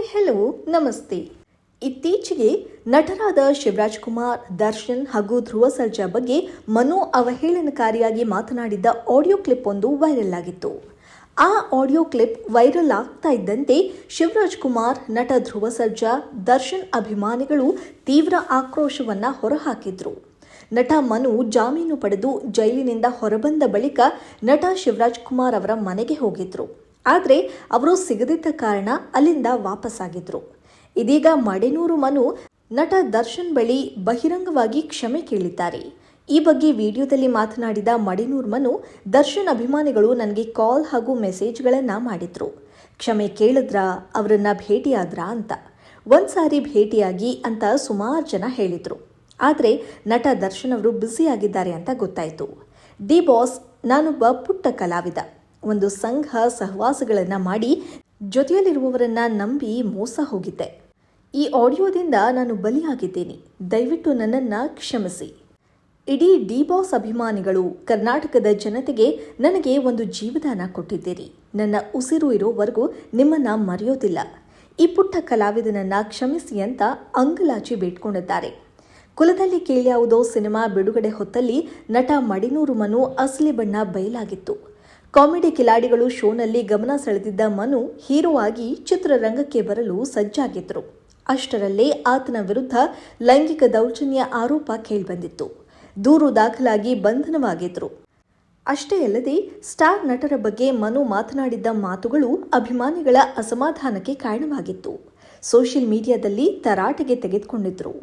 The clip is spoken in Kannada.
ಹಾಯ್ ಹೆಲೋ ನಮಸ್ತೆ. ಇತ್ತೀಚೆಗೆ ನಟರಾದ ಶಿವರಾಜ್ ಕುಮಾರ್, ದರ್ಶನ್ ಹಾಗೂ ಧ್ರುವ ಸರ್ಜಾ ಬಗ್ಗೆ ಮನೋ ಅವಹೇಳನಕಾರಿಯಾಗಿ ಮಾತನಾಡಿದ್ದ ಆಡಿಯೋ ಕ್ಲಿಪ್ ಒಂದು ವೈರಲ್ ಆಗಿತ್ತು. ಆ ಆಡಿಯೋ ಕ್ಲಿಪ್ ವೈರಲ್ ಆಗ್ತಾ ಇದ್ದಂತೆ ಶಿವರಾಜ್ ಕುಮಾರ್, ನಟ ಧ್ರುವ ಸರ್ಜಾ, ದರ್ಶನ್ ಅಭಿಮಾನಿಗಳು ತೀವ್ರ ಆಕ್ರೋಶವನ್ನ ಹೊರಹಾಕಿದ್ರು. ನಟ ಮನು ಜಾಮೀನು ಪಡೆದು ಜೈಲಿನಿಂದ ಹೊರಬಂದ ಬಳಿಕ ನಟ ಶಿವರಾಜ್ ಕುಮಾರ್ ಅವರ ಮನೆಗೆ ಹೋಗಿದ್ರು. ಆದರೆ ಅವರು ಸಿಗದಿದ್ದ ಕಾರಣ ಅಲ್ಲಿಂದ ವಾಪಸ್ಸಾಗಿದ್ರು. ಇದೀಗ ಮಡೆನೂರು ಮನು ನಟ ದರ್ಶನ್ ಬಳಿ ಬಹಿರಂಗವಾಗಿ ಕ್ಷಮೆ ಕೇಳಿದ್ದಾರೆ. ಈ ಬಗ್ಗೆ ವಿಡಿಯೋದಲ್ಲಿ ಮಾತನಾಡಿದ ಮಡಿನೂರ್ ಮನು, ದರ್ಶನ್ ಅಭಿಮಾನಿಗಳು ನನಗೆ ಕಾಲ್ ಹಾಗೂ ಮೆಸೇಜ್ಗಳನ್ನು ಮಾಡಿದ್ರು. ಕ್ಷಮೆ ಕೇಳಿದ್ರಾ, ಅವರನ್ನ ಭೇಟಿಯಾದ್ರಾ ಅಂತ. ಒಂದ್ಸಾರಿ ಭೇಟಿಯಾಗಿ ಅಂತ ಸುಮಾರು ಜನ ಹೇಳಿದ್ರು. ಆದರೆ ನಟ ದರ್ಶನ್ ಅವರು ಬ್ಯುಸಿಯಾಗಿದ್ದಾರೆ ಅಂತ ಗೊತ್ತಾಯಿತು. ದಿ ಬಾಸ್, ನಾನೊಬ್ಬ ಪುಟ್ಟ ಕಲಾವಿದ. ಒಂದು ಸಂಘ ಸಹವಾಸಗಳನ್ನು ಮಾಡಿ ಜೊತೆಯಲ್ಲಿರುವವರನ್ನ ನಂಬಿ ಮೋಸ ಹೋಗಿದ್ದೆ. ಈ ಆಡಿಯೋದಿಂದ ನಾನು ಬಲಿಯಾಗಿದ್ದೇನೆ. ದಯವಿಟ್ಟು ನನ್ನನ್ನು ಕ್ಷಮಿಸಿ. ಇಡೀ ಡಿ ಬಾಸ್ ಅಭಿಮಾನಿಗಳು ಕರ್ನಾಟಕದ ಜನತೆಗೆ ನನಗೆ ಒಂದು ಜೀವದಾನ ಕೊಟ್ಟಿದ್ದೀರಿ. ನನ್ನ ಉಸಿರು ಇರೋವರೆಗೂ ನಿಮ್ಮನ್ನ ಮರೆಯೋದಿಲ್ಲ. ಈ ಪುಟ್ಟ ಕಲಾವಿದನನ್ನ ಕ್ಷಮಿಸಿ ಅಂತ ಅಂಗಲಾಚಿ ಬೇಡ್ಕೊಂಡಿದ್ದಾರೆ. ಕುಲದಲ್ಲಿ ಕೇಳ್ಯಾವುದೋ ಸಿನಿಮಾ ಬಿಡುಗಡೆ ಹೊತ್ತಲ್ಲಿ ನಟ ಮಡಿನೂರು ಮನು ಅಸಲಿ ಬಣ್ಣ ಬಯಲಾಗಿತ್ತು. ಕಾಮಿಡಿ ಕಿಲಾಡಿಗಳು ಶೋನಲ್ಲಿ ಗಮನ ಸೆಳೆದಿದ್ದ ಮನು ಹೀರೋ ಆಗಿ ಚಿತ್ರರಂಗಕ್ಕೆ ಬರಲು ಸಜ್ಜಾಗಿದ್ದರು ಅಷ್ಟರಲ್ಲೇ ಆತನ ವಿರುದ್ಧ ಲೈಂಗಿಕ ದೌರ್ಜನ್ಯ ಆರೋಪ ಕೇಳಿಬಂದಿತ್ತು. ದೂರು ದಾಖಲಾಗಿ ಬಂಧನವಾಗಿದ್ರು. ಅಷ್ಟೇ ಅಲ್ಲದೆ ಸ್ಟಾರ್ ನಟರ ಬಗ್ಗೆ ಮನು ಮಾತನಾಡಿದ್ದ ಮಾತುಗಳು ಅಭಿಮಾನಿಗಳ ಅಸಮಾಧಾನಕ್ಕೆ ಕಾರಣವಾಗಿತ್ತು. ಸೋಷಿಯಲ್ ಮೀಡಿಯಾದಲ್ಲಿ ತರಾಟೆಗೆ ತೆಗೆದುಕೊಂಡಿದ್ರು.